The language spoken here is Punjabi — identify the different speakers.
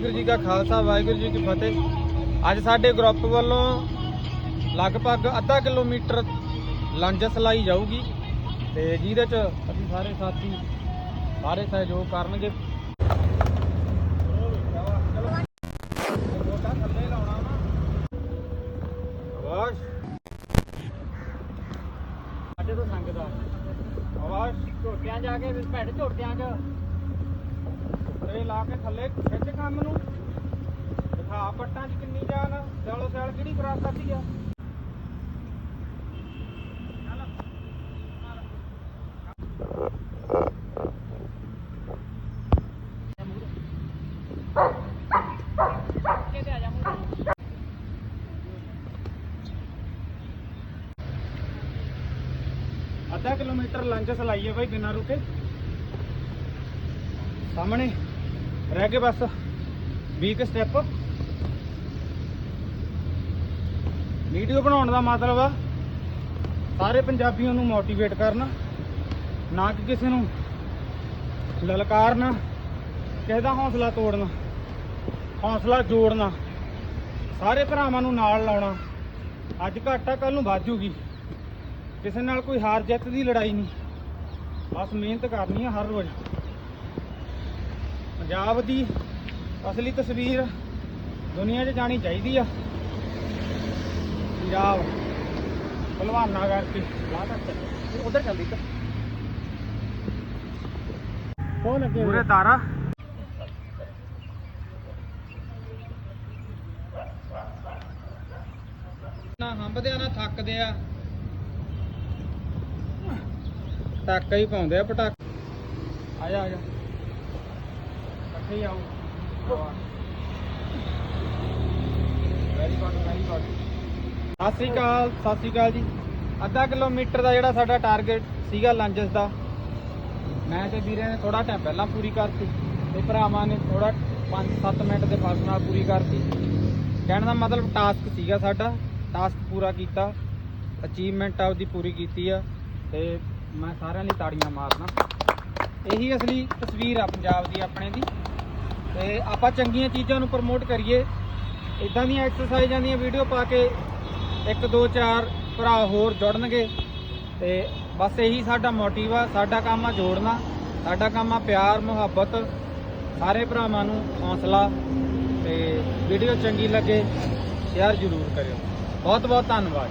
Speaker 1: ਵਾਹਿਗੁਰੂ ਜੀ ਕਾ ਖਾਲਸਾ ਵਾਹਿਗੁਰੂ ਜੀ ਕੀ ਫਤਿਹ। ਅੱਜ ਸਾਡੇ ਗਰੁੱਪ ਵੱਲੋਂ ਲਗਭਗ ਅੱਧਾ ਕਿਲੋਮੀਟਰ ਲੰਜਸ ਲਾਈ ਜਾਊਗੀ ਤੇ ਜਿਹਦੇ ਚ ਅਸੀਂ ਸਾਰੇ ਸਾਥੀ ਸਾਰੇ ਸਹਿਯੋਗ ਕਰਨਗੇ। ਆਵਾਜ਼। ਅੱਜ ਤੋਂ ਸੰਗਦਾ ਆਵਾਜ਼। ਝੋਟਿਆਂ ਜਾ ਕੇ ਭੈੜ ਝੋਟਿਆਂ 'ਚ। ਲਾ ਕੇ ਥੱਲੇ ਖਿੱਚ ਕੰਮ ਨੂੰ। ਦਿਖਾ ਪੱਟਾਂ 'ਚ ਕਿੰਨੀ ਜਾਨ ਸਾਲੋ ਸਾਲ ਕਿਹੜੀ ਕਰਾਸ ਕਰਦੀ ਆ? ਅੱਧਾ ਕਿਲੋਮੀਟਰ ਲੰਜਸ ਲਾਈਏ ਬਾਈ ਬਿਨਾਂ ਰੁਕੇ। ਸਾਹਮਣੇ। ਰਹਿ ਗਏ ਬਸ। 20 ਕੁ ਸਟੈਪ ਵੀਡੀਓ ਬਣਾਉਣ ਦਾ ਮਤਲਬ ਆ, ਸਾਰੇ ਪੰਜਾਬੀਆਂ ਨੂੰ ਮੋਟੀਵੇਟ ਕਰਨਾ, ਨਾ ਕਿ ਕਿਸੇ ਨੂੰ ਲਲਕਾਰਨਾ, ਕਿਸੇ ਦਾ ਹੌਸਲਾ ਤੋੜਨਾ, ਹੌਸਲਾ ਜੋੜਨਾ। ਸਾਰੇ ਭਰਾਵਾਂ ਨੂੰ ਨਾਲ ਲਾਉਣਾ। ਅੱਜ ਘਾਟਾ ਕੱਲ ਨੂੰ ਵਾਜੂਗੀ ਕਿਸੇ ਨਾਲ ਕੋਈ ਹਾਰ ਜਿੱਤ ਦੀ ਲੜਾਈ ਨਹੀਂ। ਬਸ ਮਿਹਨਤ ਕਰਨੀ ਆ ਹਰ ਰੋਜ਼। ਪੰਜਾਬ ਦੀ ਅਸਲੀ ਤਸਵੀਰ ਦੁਨੀਆ 'ਚ ਜਾਣੀ ਚਾਹੀਦੀ ਆ। ਪੰਜਾਬ ਭਲਵਾਨਾ ਕਰਕੇ। ਲਾ ਤੱਕ ਉਧਰ ਚੱਲਦੀ ਤਾਂ ਕੌਣ ਅੱਗੇ ਪੂਰੇ ਤਾਰਾ। ਨਾ ਹੰਬਦੇ ਆ ਨਾ ਥੱਕਦੇ ਆ। ਟਾਕਾ ਹੀ ਪਾਉਂਦੇ ਆ ਪਟਾਕ। ਆ ਜਾ ਆ ਜਾ। ਇਕੱਠੇ ਹੀ ਆਓ very good very good Sat Sri ਅਕਾਲ, ਸਤਿ ਸ੍ਰੀ ਅਕਾਲ ਜੀ। ਅੱਧਾ ਕਿਲੋਮੀਟਰ ਦਾ ਜਿਹੜਾ ਸਾਡਾ ਟਾਰਗੇਟ ਸੀਗਾ ਲੰਜਸ ਦਾ। ਮੈਂ ਤੇ ਵੀਰੇ ਨੇ ਥੋੜਾ ਟਾਈਮ ਪਹਿਲਾਂ ਪੂਰੀ ਕਰਤੀ ਤੇ ਭਰਾਵਾਂ ਨੇ ਥੋੜਾ 5-7 ਮਿੰਟ ਦੇ ਫ਼ਰਕ ਨਾਲ ਪੂਰੀ ਕਰਤੀ। ਕਹਿਣ ਦਾ ਮਤਲਬ ਟਾਸਕ ਸੀਗਾ ਸਾਡਾ ਟਾਸਕ ਪੂਰਾ ਕੀਤਾ ਅਚੀਵਮੈਂਟ ਆਪਦੀ ਪੂਰੀ ਕੀਤੀ ਆ ਤੇ ਮੈਂ ਸਾਰਿਆਂ ਲਈ ਤਾੜੀਆਂ ਮਾਰਨਾ। ਇਹੀ ਅਸਲੀ ਤਸਵੀਰ ਆ ਪੰਜਾਬ ਦੀ ਆਪਣੇ ਦੀ। ਤੇ ਆਪਾਂ ਚੰਗੀਆਂ ਚੀਜ਼ਾਂ ਨੂੰ ਪ੍ਰਮੋਟ ਕਰੀਏ। ਇਦਾਂ ਦੀਆਂ ਐਕਸਰਸਾਈਜ਼ਾਂ ਦੀਆਂ ਵੀਡੀਓ ਪਾ ਕੇ ਇੱਕ, ਦੋ, ਚਾਰ ਭਰਾ ਹੋਰ ਜੁੜਨਗੇ। ਤੇ ਬਸ ਇਹੀ ਸਾਡਾ ਮੋਟਿਵ ਆ, ਸਾਡਾ ਕੰਮ ਆ ਜੋੜਨਾ, ਸਾਡਾ ਕੰਮ ਆ ਪਿਆਰ, ਮੁਹੱਬਤ, ਸਾਰੇ ਭਰਾਵਾਂ ਨੂੰ ਹੌਸਲਾ ਤੇ ਵੀਡੀਓ ਚੰਗੀ ਲੱਗੇ ਸ਼ੇਅਰ ਜ਼ਰੂਰ ਕਰਿਓ। ਬਹੁਤ ਬਹੁਤ ਧੰਨਵਾਦ।